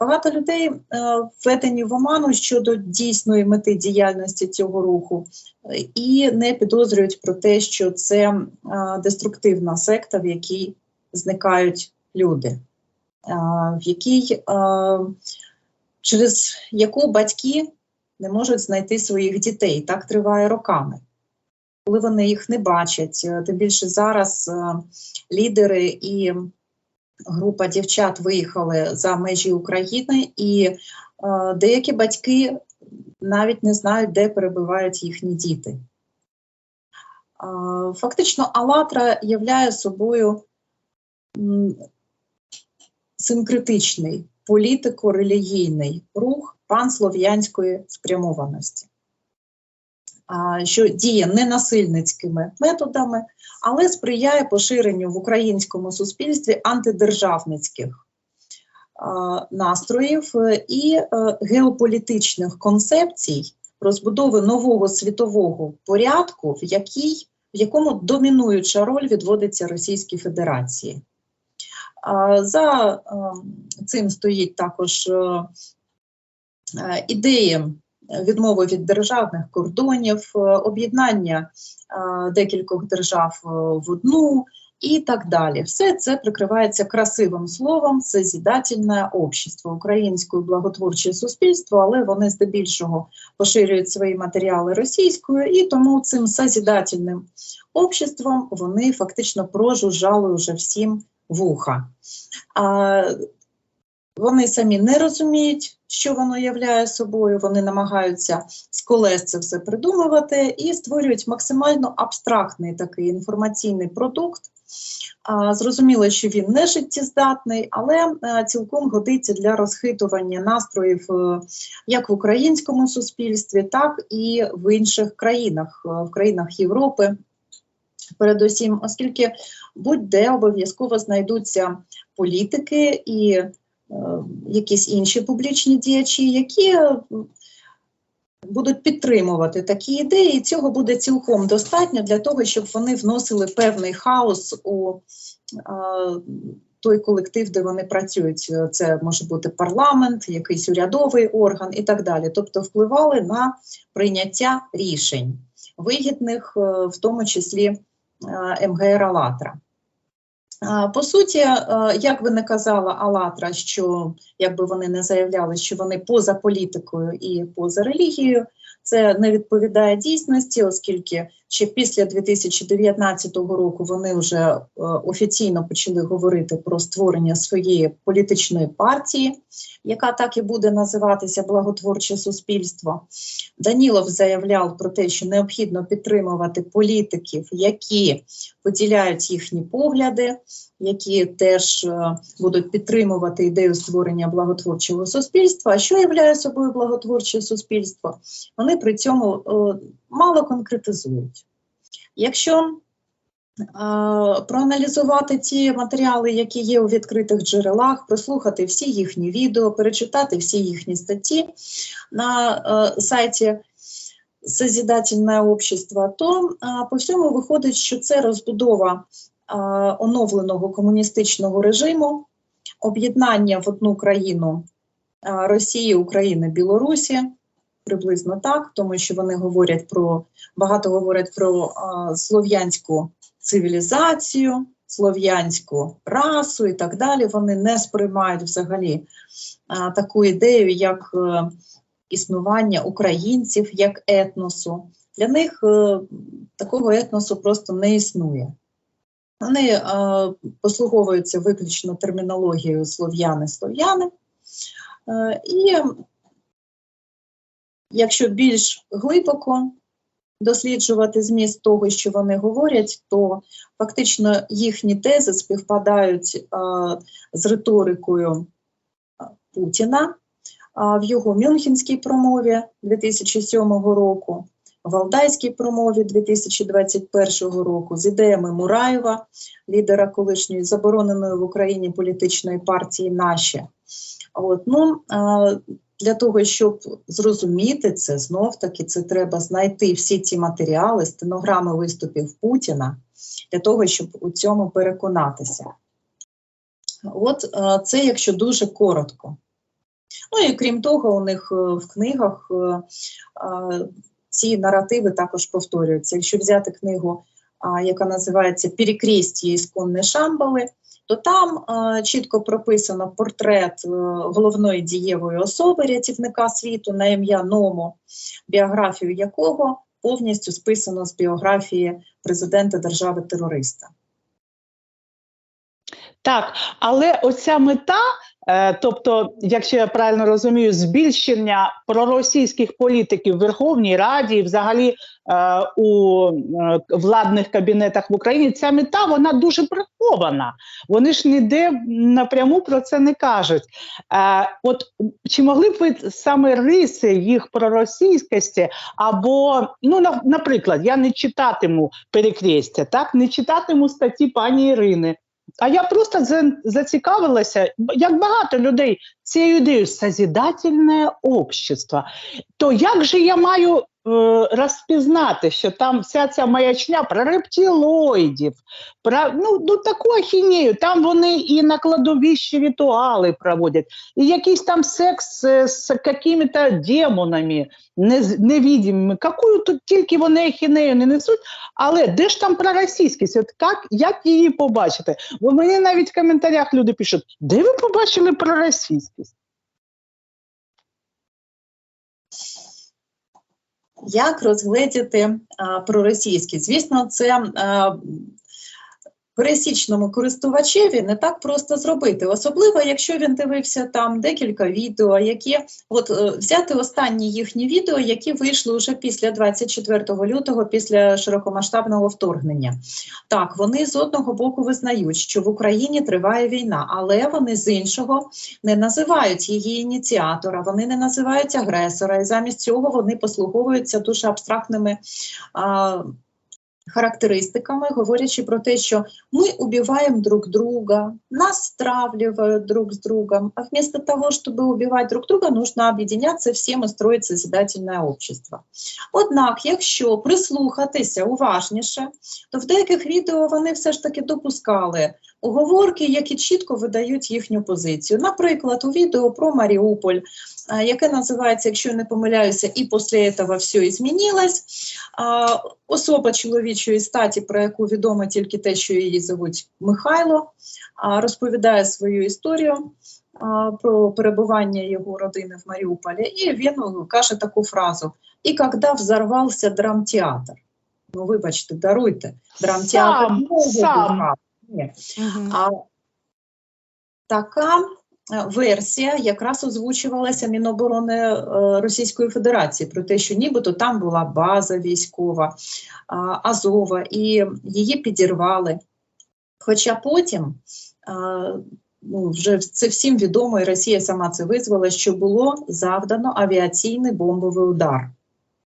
Багато людей е, введені в оману щодо дійсної мети діяльності цього руху і не підозрюють про те, що це е, деструктивна секта, в якій зникають люди, е, в якій через яку батьки не можуть знайти своїх дітей. Так триває роками. Коли вони їх не бачать, тим більше зараз лідери і група дівчат виїхали за межі України, і е, деякі батьки навіть не знають, де перебувають їхні діти. Е, фактично, Алатра являє собою синкретичний політико-релігійний рух панслов'янської спрямованості, що діє ненасильницькими методами, але сприяє поширенню в українському суспільстві антидержавницьких настроїв е, і е, геополітичних концепцій розбудови нового світового порядку, в, якій, в якому домінуюча роль відводиться Російській Федерації. За е, цим стоїть також е, ідеї відмови від державних кордонів, е, об'єднання е, декількох держав е, в одну і так далі. Все це прикривається красивим словом созідательне общество, українською благотворче суспільство, але вони здебільшого поширюють свої матеріали російською, і тому цим созідательним обществом вони фактично прожужжали вже всім вуха. Вони самі не розуміють, що воно являє собою. Вони намагаються з колес це все придумувати і створюють максимально абстрактний такий інформаційний продукт. Зрозуміло, що він не життєздатний, але цілком годиться для розхитування настроїв е, як в українському суспільстві, так і в інших країнах, е, в країнах Європи. Передусім, оскільки будь-де обов'язково знайдуться політики і е, якісь інші публічні діячі, які е, будуть підтримувати такі ідеї, і цього буде цілком достатньо для того, щоб вони вносили певний хаос у е, той колектив, де вони працюють. Це може бути парламент, якийсь урядовий орган і так далі. Тобто впливали на прийняття рішень, вигідних, е, в тому числі е, МГР «АЛЛАТРА». По суті, е, як би не казала Алатра, що якби вони не заявляли, що вони поза політикою і поза релігією, це не відповідає дійсності, оскільки ще після 2019 року вони вже е, офіційно почали говорити про створення своєї політичної партії, яка так і буде називатися Благотворче суспільство. Данілов заявляв про те, що необхідно підтримувати політиків, які поділяють їхні погляди, які теж е, будуть підтримувати ідею створення благотворчого суспільства. А що являє собою благотворче суспільство? Вони при цьому е, мало конкретизують. Якщо е, проаналізувати ті матеріали, які є у відкритих джерелах, прослухати всі їхні відео, перечитати всі їхні статті на е, сайті Созідательне общество, то е, по всьому виходить, що це розбудова оновленого комуністичного режиму, об'єднання в одну країну Росії, України, Білорусі. Приблизно так, тому що вони говорять про багато говорять про а, слов'янську цивілізацію, слов'янську расу і так далі. Вони не сприймають взагалі а, таку ідею, як е, існування українців як етносу. Для них е, такого етносу просто не існує. Вони е, послуговуються виключно термінологією слов'яни-слов'яни. Е, і якщо більш глибоко досліджувати зміст того, що вони говорять, то фактично їхні тези співпадають з риторикою Путіна в його Мюнхенській промові 2007 року, Валдайській промові 2021 року, з ідеями Мураєва, лідера колишньої забороненої в Україні політичної партії «Наші». От, ну, для того, щоб зрозуміти це, знов таки це треба знайти всі ці матеріали, стенограми виступів Путіна, для того, щоб у цьому переконатися. От е, це якщо дуже коротко. Ну і крім того, у них е, в книгах е, ці наративи також повторюються. Якщо взяти книгу, яка називається Перекрестя ісконної Шамбали, то там а, чітко прописано портрет е, головної дієвої особи рятівника світу на ім'я Номо, біографію якого повністю списано з біографії президента держави-терориста. Так, але оця мета, е, тобто, якщо я правильно розумію, збільшення проросійських політиків в Верховній Раді, взагалі е, у е, владних кабінетах в Україні, ця мета вона дуже прихована. Вони ж ніде напряму про це не кажуть. Е, от чи могли б ви саме риси їх проросійськості, або, ну, наприклад, я не читатиму перекрестя, так, не читатиму статті пані Ірини. А я просто за- зацікавилася, як багато людей цією ідеєю созидательне общество. То як же я маю розпізнати, що там вся ця маячня про рептилоїдів, про ну, ну таку ахінею, там вони і на кладовищі ритуали проводять, і якийсь там секс е, з якими-то демонами невидимими. Какую тут тільки вони ахінею не несуть, але де ж там проросійськість? От як, як її побачити? Бо мені навіть в коментарях люди пишуть, де ви побачили проросійськість? Як розгледіти проросійські? Звісно, це пересічному користувачеві не так просто зробити, особливо якщо він дивився там декілька відео, які от е, взяти останні їхні відео, які вийшли вже після 24 лютого, після широкомасштабного вторгнення. Так, вони з одного боку визнають, що в Україні триває війна, але вони з іншого не називають її ініціатора, вони не називають агресора, і замість цього вони послуговуються дуже абстрактними. А, Характеристиками, говорячи про те, що мы убиваем друг друга, нас стравливают друг с другом, а вместо того, чтобы убивать друг друга, нужно об'єднатися всім і строїть созидательне общество. Однак, якщо прислухатися уважніше, то в деяких відео вони все ж таки допускали уговорки, які чітко видають їхню позицію. Наприклад, у відео про Маріуполь, яке називається, якщо не помиляюся, і після цього все змінилось. Особа чоловічої статі, про яку відомо тільки те, що її звуть Михайло, розповідає свою історію про перебування його родини в Маріуполі, і він ну, каже таку фразу: І коли взорвався драмтеатр. Ну, вибачте, даруйте, драмтеатр Сам, сам. Ні. А така е, версія якраз озвучувалася Міноборони е, Російської Федерації про те, що нібито там була база військова а, Азова, і її підірвали. Хоча потім, а, ну, вже це всім відомо, і Росія сама це визвала, що було завдано авіаційний бомбовий удар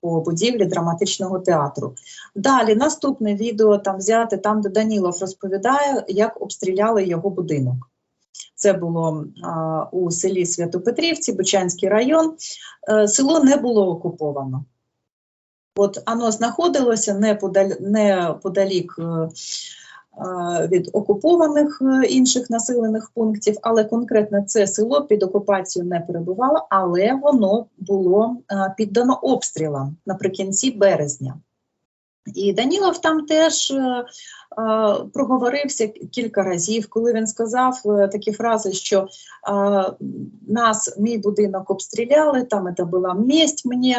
по будівлі драматичного театру. Далі наступне відео там взяти, там, де Данілов розповідає, як обстріляли його будинок. Це було а, у селі Святопетрівці, Бучанський район. Е, село не було окуповано. От воно знаходилося неподалік, неподалік від окупованих е, інших населених пунктів, але конкретно це село під окупацією не перебувало, але воно було е, піддано обстрілам наприкінці березня. І Данілов там теж е, е, проговорився кілька разів, коли він сказав е, такі фрази, що е, нас, мій будинок обстріляли, там це була месть мені,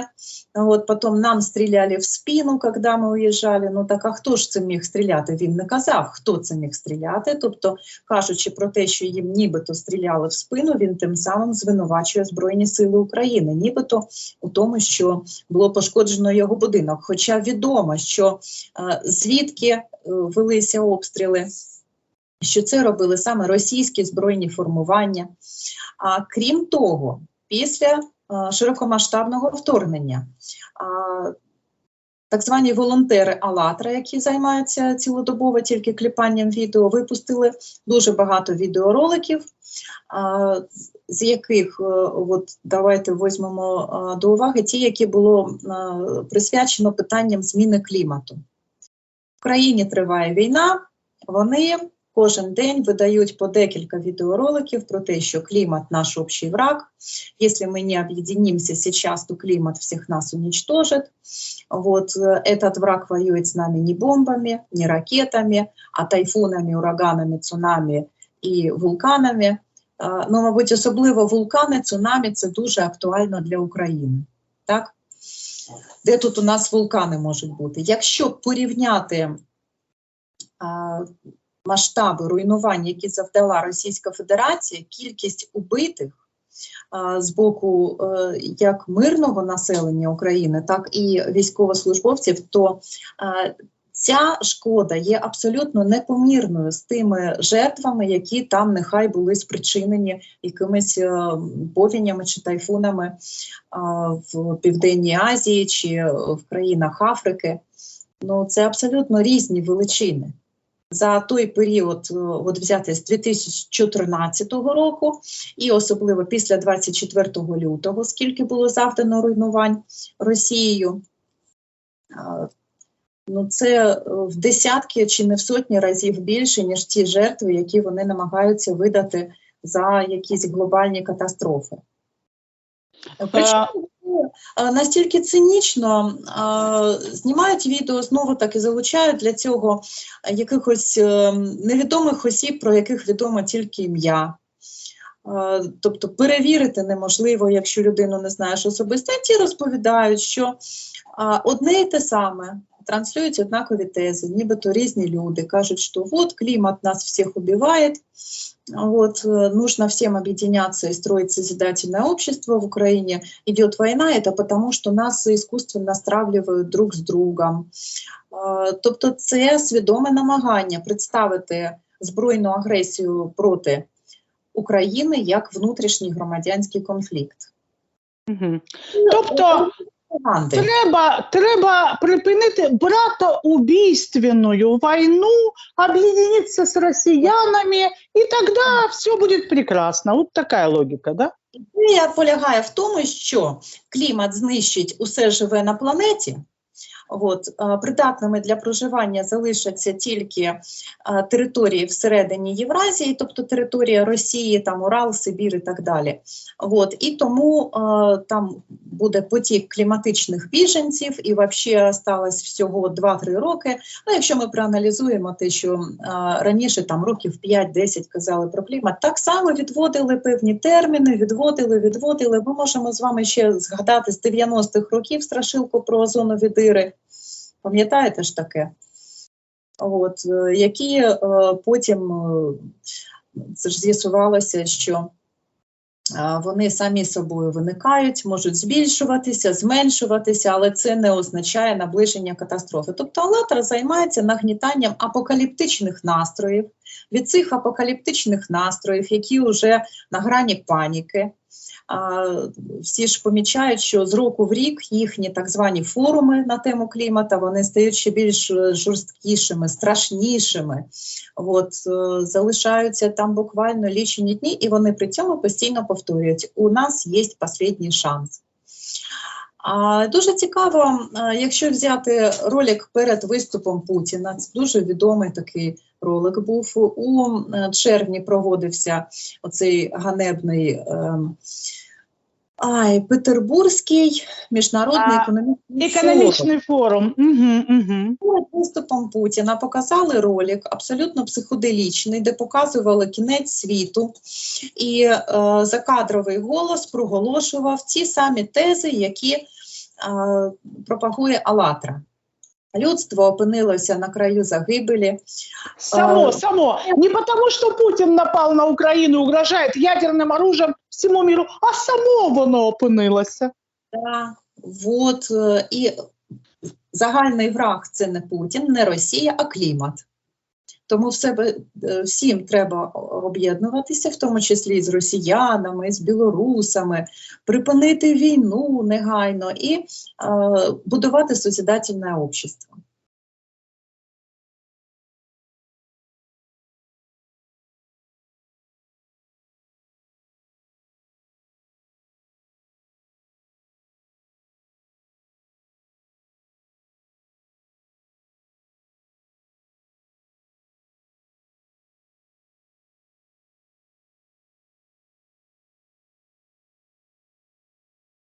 от, потім нам стріляли в спину, коли ми уїжджали. Ну так а хто ж це міг стріляти? Він не казав, хто це міг стріляти. Тобто, кажучи про те, що їм нібито стріляли в спину, він тим самим звинувачує Збройні Сили України, нібито у тому, що було пошкоджено його будинок. Хоча відомо, що е, звідки е, велися обстріли, що це робили саме російські збройні формування. А крім того, після е, широкомасштабного вторгнення. Так звані волонтери АЛАТРА, які займаються цілодобово тільки кліпанням відео, випустили дуже багато відеороликів, з яких е, от давайте візьмемо до уваги ті, які було присвячено питанням зміни клімату. В країні триває війна, вони кожен день видають по декілька відеороликів про те, що клімат наш общий враг. Если мы не объединимся сейчас, то климат всех нас уничтожит. Вот э, этот враг воюет с нами не бомбами, не ракетами, а тайфунами, ураганами, цунамі і вулканами. Е, Ну, мабуть, особливо вулкани, цунамі це дуже актуально для України. Так? Де тут у нас вулкани можуть бути? Якщо порівняти масштаби руйнувань, які завдала Російська Федерація, кількість убитих з боку е, як мирного населення України, так і військовослужбовців, то а, ця шкода є абсолютно непомірною з тими жертвами, які там нехай були спричинені якимись е, повінями чи тайфунами в Південній Азії чи в країнах Африки. Ну, це абсолютно різні величини. За той період, е, от взяти з 2014 року, і особливо після 24 лютого, скільки було завдано руйнувань Росією, ну це е, в десятки чи не в сотні разів більше, ніж ті жертви, які вони намагаються видати за якісь глобальні катастрофи. Причому е, настільки цинічно е, знімають відео, знову таки залучають для цього якихось е, невідомих осіб, про яких відомо тільки ім'я. Е, Тобто перевірити неможливо, якщо людину не знаєш особисто. І ті розповідають, що одне і те саме транслюють однакові тези, нібито різні люди кажуть, що от клімат нас всіх убиває, вот, э, нужно всем объединяться и строить созидательное общество в Украине. Идет война, это потому, что нас искусственно стравлюють друг з другом. Е, Тобто це свідоме намагання представити збройну агресію проти України як внутрішній громадянський конфлікт. Мгм. Тобто Пропаганди. треба, треба припинити братоубийственную войну, объединиться с росіянами, і тогда все будет прекрасно. Вот такая логика, да? Ідея полягає в тому, що клімат знищить усе живе на планеті. От, придатними для проживання залишаться тільки території всередині Євразії, тобто територія Росії, там Урал, Сибір і так далі. От, і тому там буде потік кліматичних біженців, і взагалі сталося всього 2-3 роки. Ну, якщо ми проаналізуємо те, що раніше там років 5-10 казали про клімат, так само відводили певні терміни, відводили, відводили. Ми можемо з вами ще згадати з 90-х років страшилку про озонові дири. Пам'ятаєте ж таке? От, е, які е, потім е, це ж з'ясувалося, що вони самі собою виникають, можуть збільшуватися, зменшуватися, але це не означає наближення катастрофи. Тобто «АЛЛАТРА» займається нагнітанням апокаліптичних настроїв. Від цих апокаліптичних настроїв, які вже на грані паніки, всі ж помічають, що з року в рік їхні так звані форуми на тему клімата вони стають ще більш е, жорсткішими, страшнішими. От, е, залишаються там буквально лічені дні, і вони при цьому постійно повторюють: у нас є останній шанс. А дуже цікаво, е, якщо взяти ролик перед виступом Путіна, це дуже відомий такий ролик був. У е, червні проводився оцей ганебний ем, ай, Петербурзький міжнародний А, економічний форум. Економічний форум. Угу, угу. Виступом Путіна показали ролик абсолютно психоделічний, де показували кінець світу, і е, закадровий голос проголошував ті самі тези, які е, пропагує Алатра. Людство опинилося на краю загибелі. Само, А, само. Не потому, что Путин напал на Украину, угрожает ядерным оружием всему миру, а само воно опинилося. Да, вот, е, і загальний враг це не Путін, не Росія, а клімат. Тому в себе е, всім треба об'єднуватися, в тому числі з росіянами, з білорусами, припинити війну негайно і е, будувати сусідательне общество.